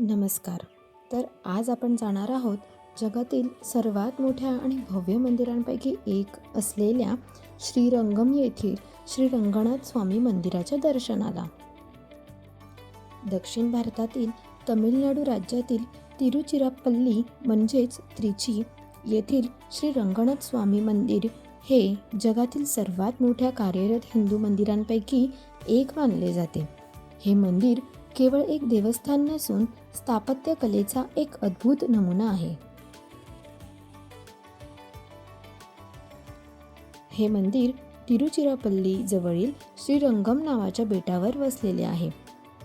नमस्कार. तर आज आपण जाणार आहोत जगातील सर्वात मोठ्या आणि भव्य मंदिरांपैकी एक असलेल्या श्रीरंगम येथील श्री रंगनाथ स्वामी मंदिराच्या दर्शनाला. दक्षिण भारतातील तमिळनाडू राज्यातील तिरुचिरापल्ली म्हणजेच त्रिची येथील श्री रंगनाथ स्वामी मंदिर हे जगातील सर्वात मोठ्या कार्यरत हिंदू मंदिरांपैकी एक मानले जाते. हे मंदिर केवळ एक देवस्थान नसून स्थापत्यकलेचा एक अद्भुत नमुना आहे. हे मंदिर तिरुचिरापल्ली जवळील श्रीरंगम नावाच्या बेटावर वसलेले आहे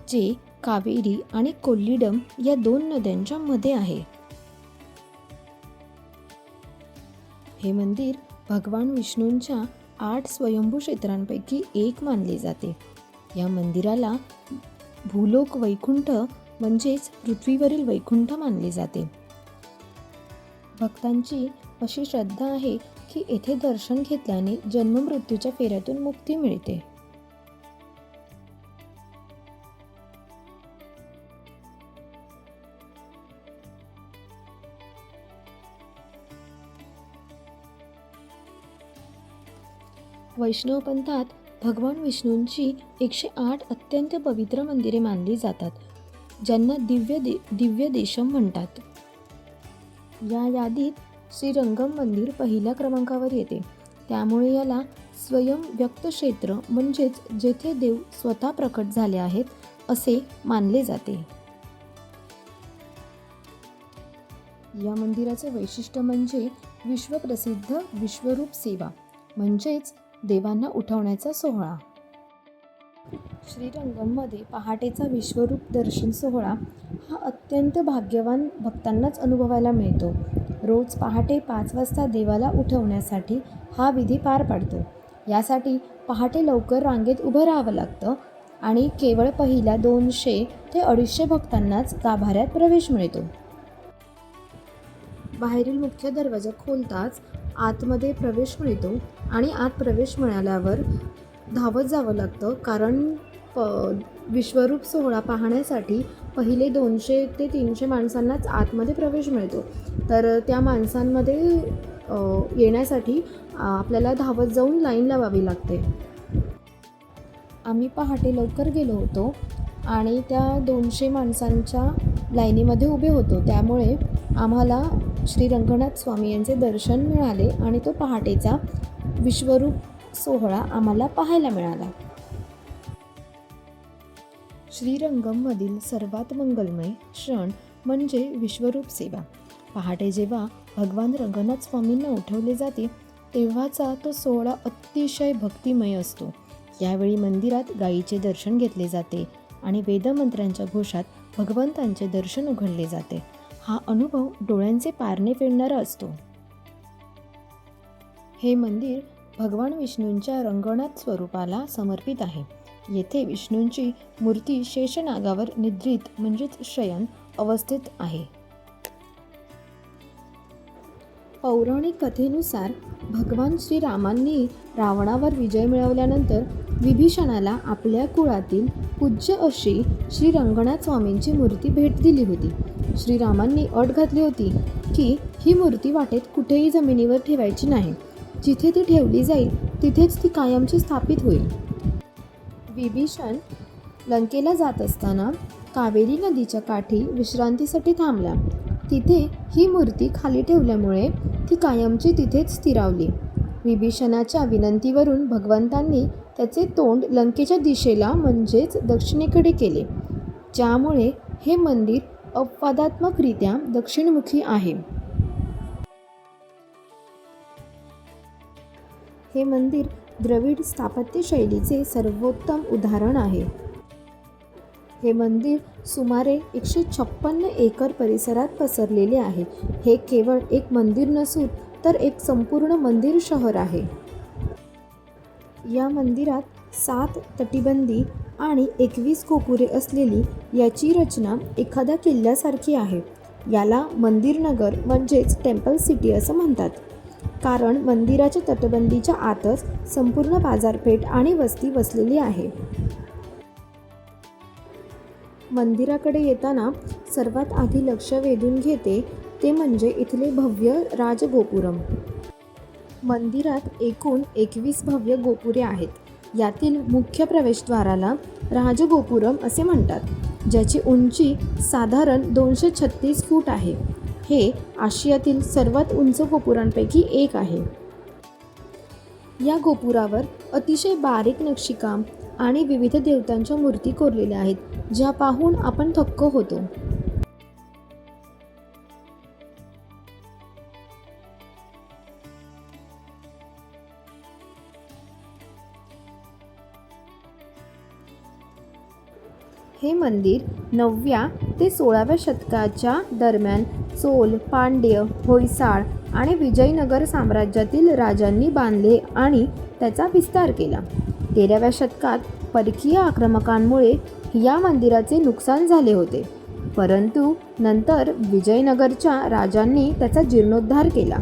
जे कावेरी आणि कोल्लिडम या दोन नद्यांच्या मध्ये आहे. हे मंदिर भगवान विष्णूंच्या आठ स्वयंभू क्षेत्रांपैकी एक मानले जाते. या मंदिराला भूलोक वैकुंठ म्हणजेच पृथ्वीवरील वैकुंठ मानले जाते. भक्तांची अशी श्रद्धा आहे की येथे दर्शन घेतल्याने जन्ममृत्यूच्या फेऱ्यातून मुक्ती मिळते. वैष्णव पंथात भगवान विष्णूंची एकशे आठ अत्यंत पवित्र मंदिरे मानली जातात ज्यांना दिव्य दे दिव्य देशम म्हणतात. या यादीत श्रीरंगम मंदिर पहिल्या क्रमांकावर येते. त्यामुळे याला स्वयं व्यक्त क्षेत्र म्हणजेच जेथे देव स्वतः प्रकट झाले आहेत असे मानले जाते. या मंदिराचे वैशिष्ट्य म्हणजे विश्वप्रसिद्ध विश्वरूप सेवा म्हणजेच देवांना उठवण्याचा सोहळा. श्रीरंगममध्ये पहाटेचा विश्वरूप दर्शन सोहळा हा अत्यंत भाग्यवान भक्तांनाच अनुभवायला मिळतो. रोज पहाटे पाच वाजता देवाला उठवण्यासाठी हा विधी पार पाडतो. यासाठी पहाटे लवकर रांगेत उभं राहावं लागतं आणि केवळ पहिल्या दोनशे ते अडीचशे भक्तांनाच गाभाऱ्यात प्रवेश मिळतो. बाहेरील मुख्य दरवाजा खोलताच आतमध्ये प्रवेश मिळतो आणि आत प्रवेश मिळाल्यावर धावत जावं लागतं कारण प विश्वरूप सोहळा पाहण्यासाठी पहिले दोनशे ते तीनशे माणसांनाच आतमध्ये प्रवेश मिळतो. तर त्या माणसांमध्ये येण्यासाठी आपल्याला धावत जाऊन लाईन लावावी लागते. आम्ही पहाटे लवकर गेलो होतो आणि त्या दोनशे माणसांच्या लाईनीमध्ये उभे होतो. त्यामुळे आम्हाला श्री रंगनाथ स्वामी यांचे दर्शन मिळाले आणि तो पहाटेचा विश्वरूप सोहळा आम्हाला पाहायला मिळाला. श्रीरंगममधील सर्वात मंगलमय क्षण म्हणजे विश्वरूप सेवा. पहाटे जेव्हा भगवान रंगनाथ स्वामींना उठवले जाते तेव्हाचा तो सोहळा अतिशय भक्तिमय असतो. यावेळी मंदिरात गायीचे दर्शन घेतले जाते आणि वेदमंत्र्यांच्या घोषात भगवंतांचे दर्शन उघडले जाते. हा अनुभव डोळ्यांचे पारणे फेडणारा असतो. हे मंदिर भगवान विष्णूंच्या रंगनाथ स्वरूपाला समर्पित आहे. येथे विष्णूंची मूर्ती शेषनागावर निद्रित म्हणजेच शयन अवस्थेत आहे. पौराणिक कथेनुसार भगवान श्रीरामांनी रावणावर विजय मिळवल्यानंतर विभीषणाला आपल्या कुळातील पूज्य अशी श्री रंगनाथ स्वामींची मूर्ती भेट दिली होती. श्रीरामांनी अट घातली होती की ही मूर्ती वाटेत कुठेही जमिनीवर ठेवायची नाही. जिथे ती ठेवली जाईल तिथेच ती कायमची स्थापित होईल. विभीषण लंकेला जात असताना कावेरी नदीच्या काठी विश्रांतीसाठी थांबला. तिथे ही मूर्ती खाली ठेवल्यामुळे ती कायमची तिथेच स्थिरावली. विभीषणाच्या विनंतीवरून भगवंतांनी त्याचे तोंड लंकेच्या दिशेला म्हणजेच दक्षिणेकडे केले. ज्यामुळे हे मंदिर अपवादात्मकरित्या दक्षिणमुखी आहे. हे मंदिर द्रविड स्थापत्यशैलीचे सर्वोत्तम उदाहरण आहे. हे मंदिर सुमारे एकशे छप्पन्न एकर परिसरात पसरलेले आहे. हे केवळ एक मंदिर नसून तर एक संपूर्ण मंदिर शहर आहे. या मंदिरात सात तटीबंदी आणि एकवीस गोपुरे असलेली याची रचना एखाद्या किल्ल्यासारखी आहे. याला मंदिरनगर म्हणजेच टेम्पल सिटी असं म्हणतात. कारण मंदिराच्या तटबंदीच्या आतच संपूर्ण बाजारपेठ आणि वस्ती वसलेली आहे. मंदिराकडे येताना सर्वात आधी लक्ष वेधून घेते ते म्हणजे इथले भव्य राजगोपुरम. मंदिरात एकूण एकवीस भव्य गोपुरे आहेत. यातील मुख्य प्रवेशद्वाराला राजगोपुरम असे म्हणतात ज्याची उंची साधारण दोनशे छत्तीस फूट आहे. हे आशियातील सर्वात उंच गोपुरांपैकी एक आहे. या गोपुरावर अतिशय बारीक नक्षीकाम आणि विविध देवतांच्या मूर्ती कोरलेल्या आहेत ज्या पाहून आपण थक्क होतो. हे मंदिर नवव्या ते सोळाव्या शतकाच्या दरम्यान चोल पांड्य होयसाळ आणि विजयनगर साम्राज्यातील राजांनी बांधले आणि त्याचा विस्तार केला. तेराव्या शतकात परकीय आक्रमकांमुळे या मंदिराचे नुकसान झाले होते. परंतु नंतर विजयनगरच्या राजांनी त्याचा जीर्णोद्धार केला.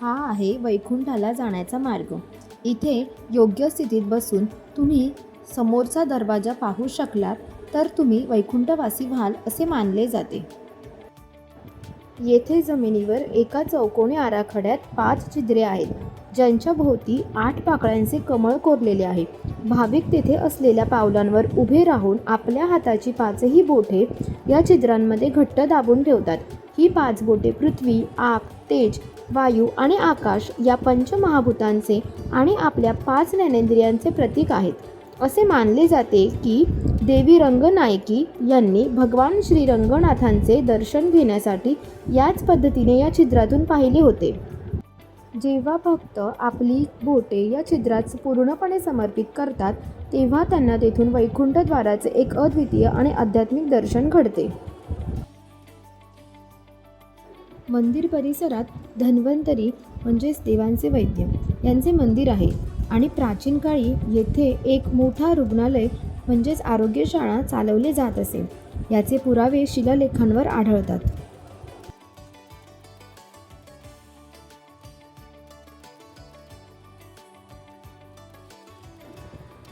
हा आहे वैकुंठाला जाण्याचा मार्ग. इथे योग्य स्थितीत बसून तुम्ही समोरचा दरवाजा पाहू शकलात तर तुम्ही वैकुंठवासी व्हाल असे मानले जाते. येथे जमिनीवर एका चौकोनी आराखड्यात पाच छिद्रे आहेत ज्यांच्या भोवती आठ पाकळ्यांचे कमळ कोरलेले आहे. भाविक तेथे असलेल्या पावलांवर उभे राहून आपल्या हाताची पाचही बोटे या छिद्रांमध्ये घट्ट दाबून ठेवतात. ही पाच बोटे पृथ्वी आग तेज वायू आणि आकाश या पंचमहाभूतांचे आणि आपल्या पाच ज्ञानेंद्रियांचे प्रतीक आहेत. असे मानले जाते की देवी रंगनायकी यांनी भगवान श्री रंगनाथांचे दर्शन घेण्यासाठी याच पद्धतीने या छिद्रातून पाहिले होते. जेव्हा भक्त आपली बोटे या छिद्रात पूर्णपणे समर्पित करतात तेव्हा त्यांना तेथून वैकुंठद्वाराचे एक अद्वितीय आणि आध्यात्मिक दर्शन घडते. मंदिर परिसरात धन्वंतरी म्हणजेच देवांचे वैद्य यांचे मंदिर आहे. आणि प्राचीन काळी येथे एक मोठा रुग्णालय म्हणजेच आरोग्यशाळा चालवले जात असे. याचे पुरावे शिलालेखांवर आढळतात.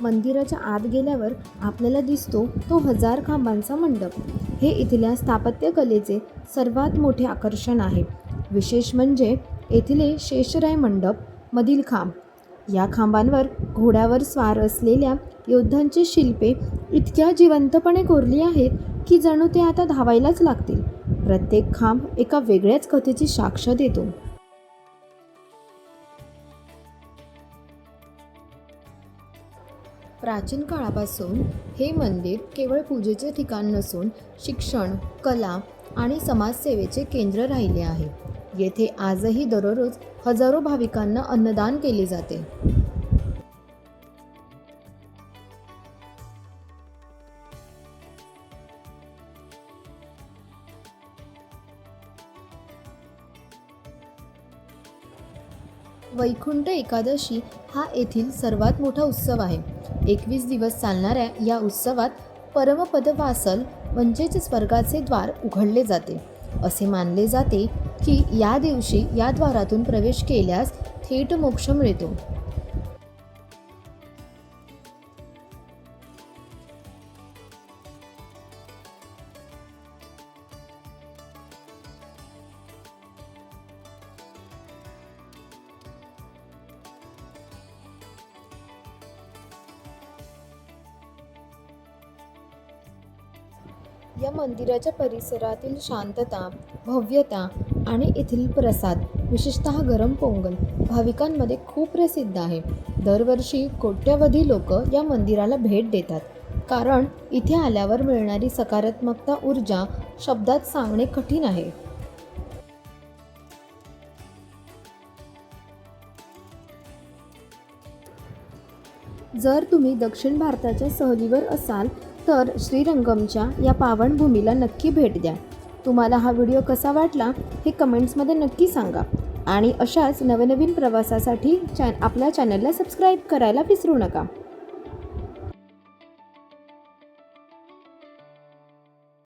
मंदिराच्या आत गेल्यावर आपल्याला दिसतो तो हजार खांबांचा मंडप. हे इथल्या स्थापत्यकलेचे सर्वात मोठे आकर्षण आहे. विशेष म्हणजे येथील शेषराय मंडप मधील खांब. या खांबांवर घोड्यावर स्वार असलेल्या योद्धांची शिल्पे इतक्या जिवंतपणे कोरली आहेत की जणू ते आता धावायलाच लागतील. प्रत्येक खांब एका वेगळ्याच कथेची साक्ष देतो. प्राचीन काळापासून हे मंदिर केवळ पूजेचे ठिकाण नसून शिक्षण कला आणि समाजसेवेचे केंद्र राहिले आहे. येथे आजही दररोज हजारो भाविकांना अन्नदान केले जाते. वैकुंठ एकादशी हा येथील सर्वात मोठा उत्सव आहे. एकवीस दिवस चालणाऱ्या या उत्सवात परमपद वासल म्हणजेच स्वर्गाचे द्वार उघडले जाते. असे मानले जाते की या दिवशी या द्वारातून प्रवेश केल्यास थेट मोक्ष मिळतो. या मंदिराच्या परिसरातील शांतता भव्यता आणि येथील प्रसाद विशेषत गरम पोंगल भाविकांमध्ये खूप प्रसिद्ध आहे. दरवर्षी कोट्यवधी लोक या मंदिराला भेट देतात. कारण इथे आल्यावर मिळणारी सकारात्मकता ऊर्जा शब्दात सांगणे कठीण आहे. जर तुम्ही दक्षिण भारताच्या सहलीवर असाल तर श्रीरंगमच्या या पावनभूमीला नक्की भेट द्या. तुम्हाला हा व्हिडिओ कसा वाटला हे कमेंट्समध्ये नक्की सांगा. आणि अशाच नवनवीन प्रवासासाठी चॅन आपल्या चॅनलला सबस्क्राईब करायला विसरू नका.